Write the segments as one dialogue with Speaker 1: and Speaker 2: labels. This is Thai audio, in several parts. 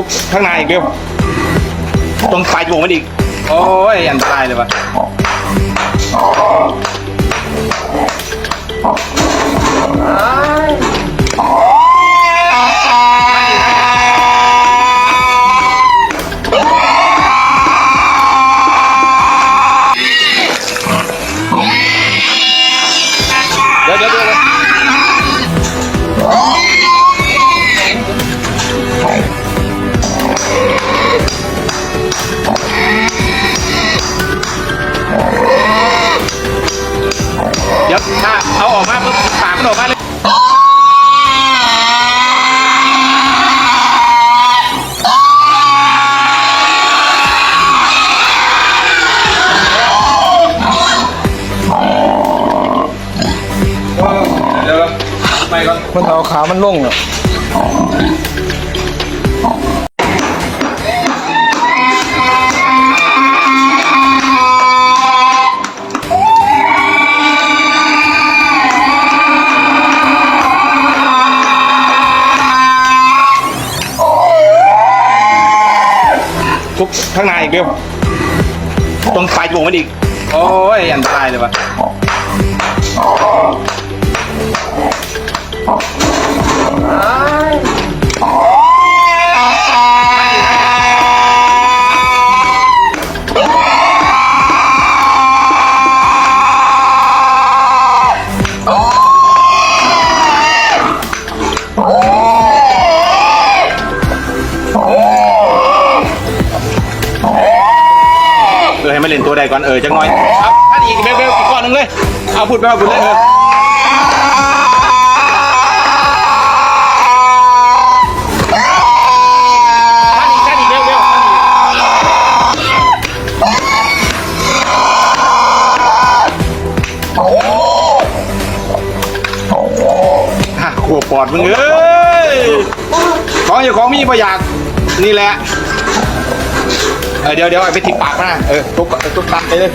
Speaker 1: ุกข้างในอีกเบลตรงปลายจมูกมันอีก โอ้ยอันตรายเลยวะเมันเอา
Speaker 2: ขามันลงอะ
Speaker 1: ทุกข้างในอีกเบลตรงปลายจมูกมันอีก โอ้ยอันตรายเลยวะ เออให้มันเล่นตัวใดก่อนเออจังน่อยเอาท่านอีกเบลเบลอีกก้อนหนึ่งเลย เอาพูดไปเอาพูดเลยเออ ปอดมึงเอ้ยของอย่าของมีประหยักนี่แหละเออเดี๋ยวเดี๋ยวไปทิปปากนะเออทุบทุบตัดไปเลย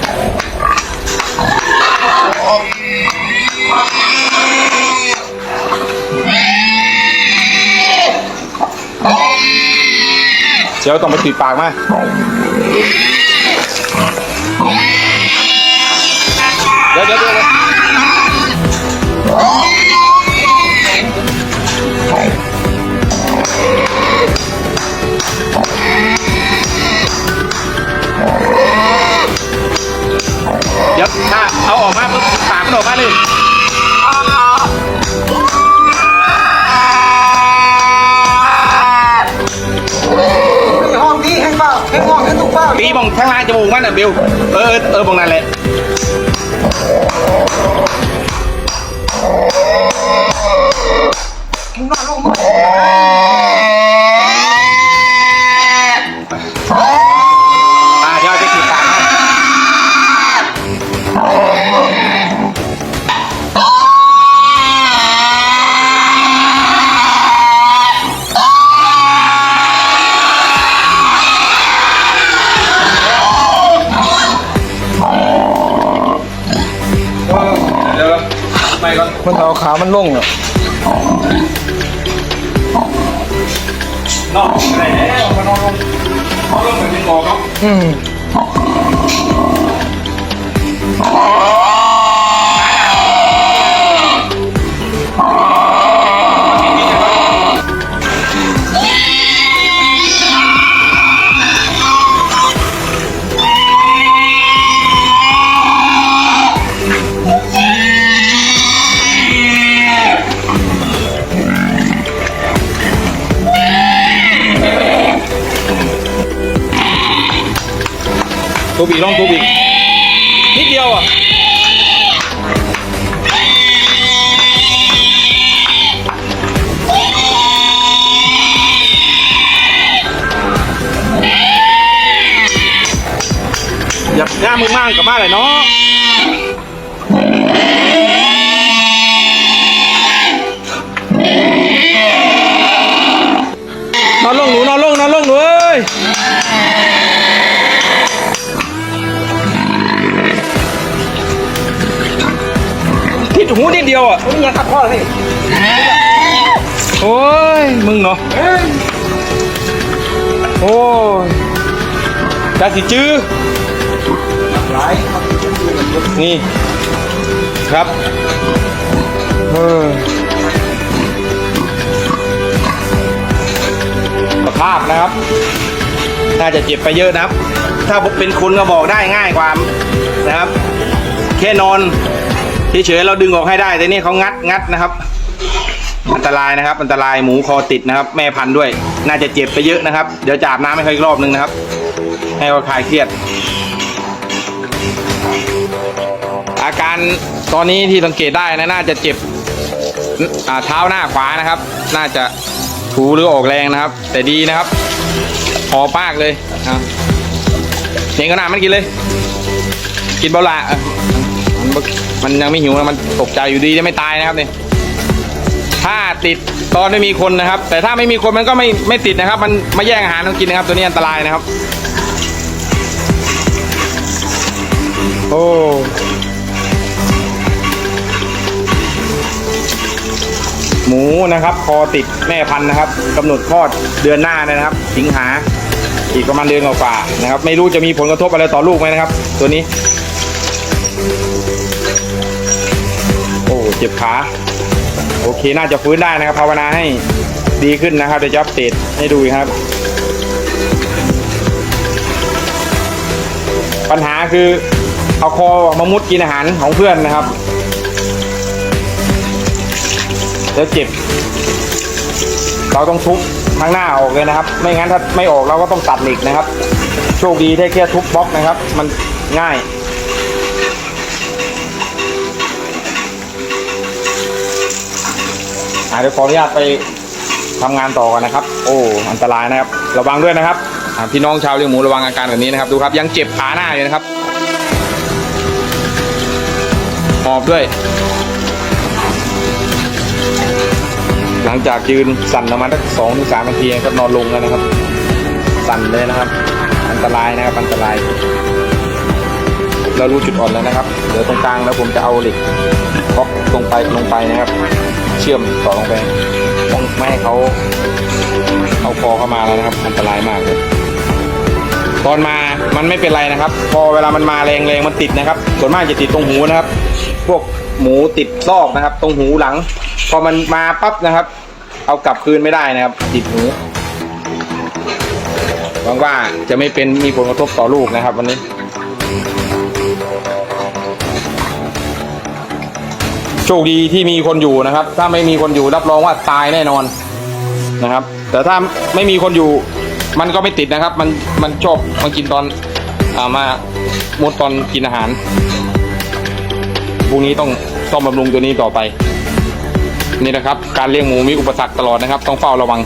Speaker 1: เดี๋ยวต้องไปทิปปากมา อาออกมาปุ๊บปากมันออกมาเลย
Speaker 2: ห้องนี้ให้เปล่าให้ห้องให้ถูกเปล่า
Speaker 1: ปีมองข้างล่างจมูกมันอะบิวเออเออเออมองนั่นแหละ ไปก่อน
Speaker 2: มันเอาขามันลงอะ
Speaker 1: นอกอะไรแล้วมานอนลงนอนลงเหมือนเป็นหมอครับ
Speaker 2: อืม
Speaker 1: ตัวบีลองตัวบีนิดเดียวอะอย่าหน้ามึงมากกับมาเลยเนาะนอนลงหนูนอนลงนอนลงหนูเอ้ย หูนิดเดียวอะ
Speaker 2: มึงอย่าขัดพ่อสิ
Speaker 1: โอ้ย มึงเนาะโอ้ยจาสิจื้อ
Speaker 2: หลาย
Speaker 1: นี่ครับเออสภาพนะครับ น่าจะเจ็บไปเยอะนะครับ ถ้าเป็นคุณก็บอกได้ง่ายกว่านะครับ แค่นอน เฉยๆเราดึงออกให้ได้แต่นี่เขางัดงัดนะครับ อันตรายนะครับ อันตรายหมูคอติดนะครับ แม่พันธุ์ด้วย น่าจะเจ็บไปเยอะนะครับ เดี๋ยวจะอาบน้ำให้เขาอีกรอบนึงนะครับ ให้เขาคลายเครียด อาการตอนนี้ที่สังเกตได้นะน่าจะเจ็บเท้าหน้าขวานะครับ น่าจะถูหรือออกแรงนะครับ แต่ดีนะครับหอบมากเลยอะเห็นขนามันกินเลย กินเบาละอะ มันยังไม่หิวนะมันตกใจอยู่ดีจะไม่ตายนะครับนี่ถ้าติดตอนไม่มีคนนะครับ แต่ถ้าไม่มีคนมันก็ไม่ไม่ติดนะครับ มันมาแย่งอาหารมันกินนะครับ ตัวนี้อันตรายนะครับ โอ้หมูนะครับคอติดแม่พันธุ์นะครับกำหนดคลอดเดือนหน้าเลยนะครับ สิงหาอีกประมาณเดือนกว่าๆนะครับ ไม่รู้จะมีผลกระทบอะไรต่อลูกไหมนะครับ ตัวนี้ เจ็บขา โอเคน่าจะฟื้นได้นะครับภาวนาให้ดีขึ้นนะครับเดี๋ยวจะอัปเดตให้ดูครับ ปัญหาคือเอาคอมามุดกินอาหารของเพื่อนนะครับ แล้วเจ็บ เราต้องทุบข้างหน้าออกเลยนะครับ ไม่งั้นถ้าไม่ออกเราก็ต้องตัดเหล็กนะครับ โชคดีได้แค่ทุบบล็อกนะครับ มันง่าย อะเดี๋ยวขออนุญาตไปทำงานต่อกันนะครับ โอ้อันตรายนะครับ ระวังด้วยนะครับอะพี่น้องชาวเลี้ยงหมูระวังอาการแบบนี้นะครับ ดูครับยังเจ็บขาหน้าอยู่นะครับหอบด้วย หลังจากยืนสั่นประมาณสักสองถึงสามนาทีก็นอนลงแล้วนะครับ สั่นเลยนะครับ อันตรายนะครับอันตราย เรารู้จุดอ่อนแล้วนะครับเดี๋ยวตรงกลางแล้วผมจะเอาเหล็กบล็อกตรงไปลงไปนะครับ เชื่อมต่อลงไปต้องไม่ให้เขาเอาคอเข้ามาแล้วนะครับอันตรายมากเลยตอนมามันไม่เป็นไรนะครับ พอเวลามันมาแรงแรงมันติดนะครับ ส่วนมากจะติดตรงหูนะครับ พวกหมูติดซอกนะครับ ตรงหูหลัง พอมันมาปั๊บนะครับ เอากลับคืนไม่ได้นะครับ ติดหูหวังว่าจะไม่เป็นมีผลกระทบต่อลูกนะครับ วันนี้ โชคดีที่มีคนอยู่นะครับ ถ้าไม่มีคนอยู่รับรองว่าตายแน่นอนนะครับ แต่ถ้าไม่มีคนอยู่ มันก็ไม่ติดนะครับ มันมันชอบมากินตอนอามามุดตอนกินอาหารพรุ่งนี้ต้องต้องบำรุงตัวนี้ต่อไป นี่นะครับ การเลี้ยงหมูมีอุปสรรคตลอดนะครับ ต้องเฝ้าระวัง